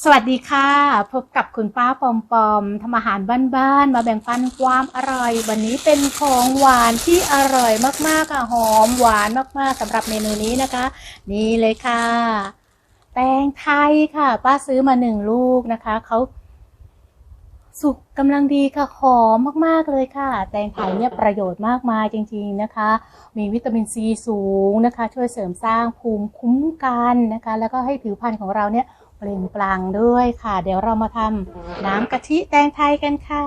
สวัสดีค่ะ พบกับคุณป้าปอมปอมทำอาหารบ้านๆมาแบ่งปันความอร่อย วันนี้เป็นของหวานที่อร่อยมากๆค่ะหอมหวานมากๆสำหรับเมนูนี้นะคะ นี่เลยค่ะ แตงไทยค่ะ ป้าซื้อมาหนึ่งลูกนะคะเขาสุกกำลังดีค่ะหอมมากๆเลยค่ะ แตงไทยเนี่ยประโยชน์มากมายจริง ๆนะคะ มีวิตามินซีสูงนะคะ ช่วยเสริมสร้างภูมิคุ้มกันนะคะ แล้วก็ให้ผิวพรรณของเราเนี่ย เปล่งปลั่งด้วยค่ะ เดี๋ยวเรามาทำน้ำกะทิแตงไทยกันค่ะ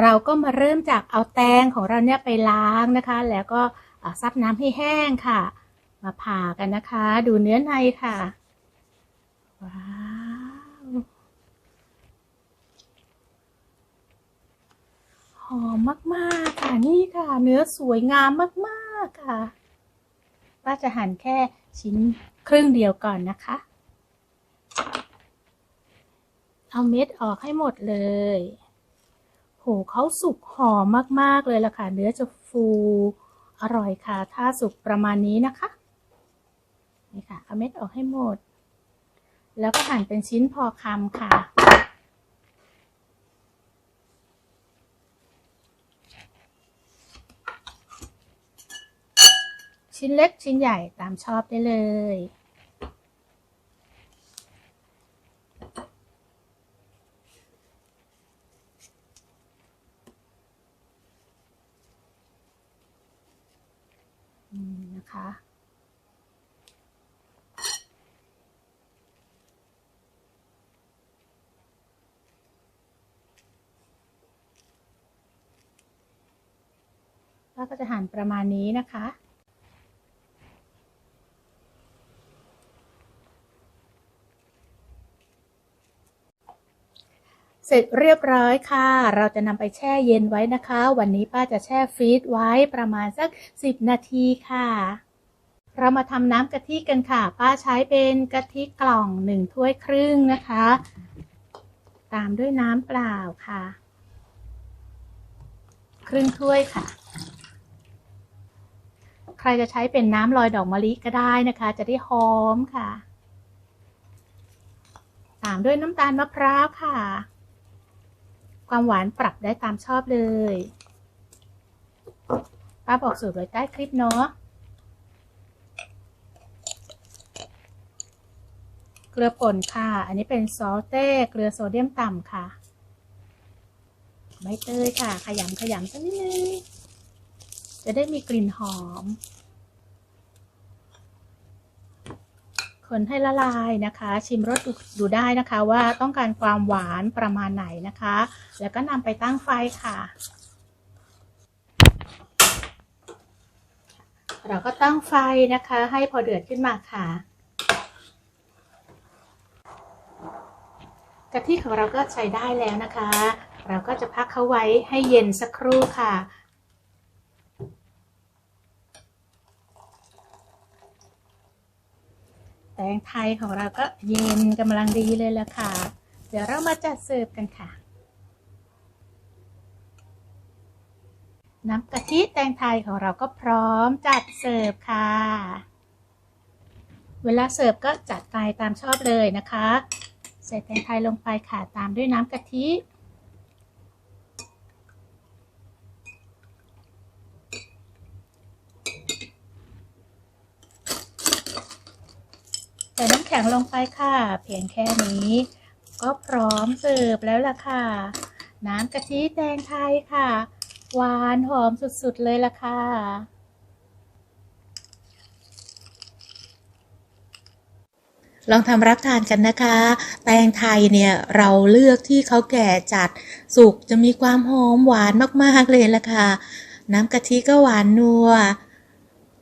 เราก็มาเริ่มจากเอาแตงของเราเนี่ยไปล้างนะคะ แล้วก็ซับน้ำให้แห้งค่ะ มาผ่ากันนะคะ ดูเนื้อในค่ะว้าวหอมมากๆค่ะนี่ค่ะ เนื้อสวยงามมากๆค่ะป้าจะหั่นแค่ชิ้น ครึ่งเดียวก่อนนะคะ เอาเม็ดออกให้หมดเลย โหเขาสุกหอมมากๆเลยล่ะค่ะ เนื้อจะฟูอร่อยค่ะ ถ้าสุกประมาณนี้นะคะ นี่ค่ะ เอาเม็ดออกให้หมด แล้วก็หั่นเป็นชิ้นพอคำค่ะ ชิ้นเล็กชิ้นใหญ่ตามชอบได้เลย นะคะแล้วก็จะหั่นประมาณนี้นะคะ เสร็จเรียบร้อยค่ะ เราจะนำไปแช่เย็นไว้นะคะ วันนี้ป้าจะแช่ฟรีซไว้ประมาณสัก 10 นาทีค่ะ เรามาทำน้ำกะทิกันค่ะ ป้าใช้เป็นกะทิกล่องหนึ่งถ้วยครึ่งนะคะ ตามด้วยน้ำเปล่าค่ะ ครึ่งถ้วยค่ะ ใครจะใช้เป็นน้ำลอยดอกมะลิก็ได้นะคะ จะได้หอมค่ะ ตามด้วยน้ำตาลมะพร้าวค่ะ ความหวานปรับได้ตามชอบเลยป้าบอกสูตรไว้ใต้คลิปเนาะเกลือป่นค่ะ อันนี้เป็นซอสเต้เกลือโซเดียมต่ำค่ะใบเตยค่ะ ขยำขยำสักนิดนึง จะได้มีกลิ่นหอม คนให้ละลายนะคะ ชิมรสดูดูได้นะคะว่าต้องการความหวานประมาณไหนนะคะ แล้วก็นำไปตั้งไฟค่ะ เราก็ตั้งไฟนะคะ ให้พอเดือดขึ้นมาค่ะกะทิของเราก็ใช้ได้แล้วนะคะ เราก็จะพักเขาไว้ให้เย็นสักครู่ค่ะ แตงไทยของเราก็เย็นกำลังดีเลยละค่ะ เดี๋ยวเรามาจัดเสิร์ฟกันค่ะ น้ำกะทิแตงไทยของเราก็พร้อมจัดเสิร์ฟค่ะ เวลาเสิร์ฟก็จัดไปตามชอบเลยนะคะ ใส่แตงไทยลงไปค่ะตามด้วยน้ำกะทิ ใส่น้ำแข็งลงไปค่ะ เพียงแค่นี้ ก็พร้อมเสิร์ฟแล้วล่ะค่ะ น้ำกะทิแตงไทยค่ะ หวานหอมสุดๆเลยล่ะค่ะลองทำรับทานกันนะคะ แตงไทยเนี่ยเราเลือกที่เขาแก่จัดสุกจะมีความหอมหวานมากๆเลยล่ะค่ะ น้ำกะทิก็หวานนัว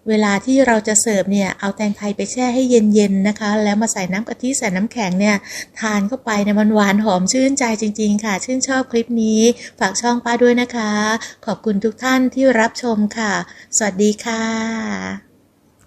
เวลาที่เราจะเสิร์ฟเนี่ยเอาแตงไทยไปแช่ให้เย็นๆนะคะ แล้วมาใส่น้ำกะทิใส่น้ำแข็งเนี่ยทานเข้าไปเนี่ยมันหวานหอมชื่นใจจริง ๆ ค่ะ ชื่นชอบคลิปนี้ ฝากช่องป้าด้วยนะคะ ขอบคุณทุกท่านที่รับชมค่ะ สวัสดีค่ะ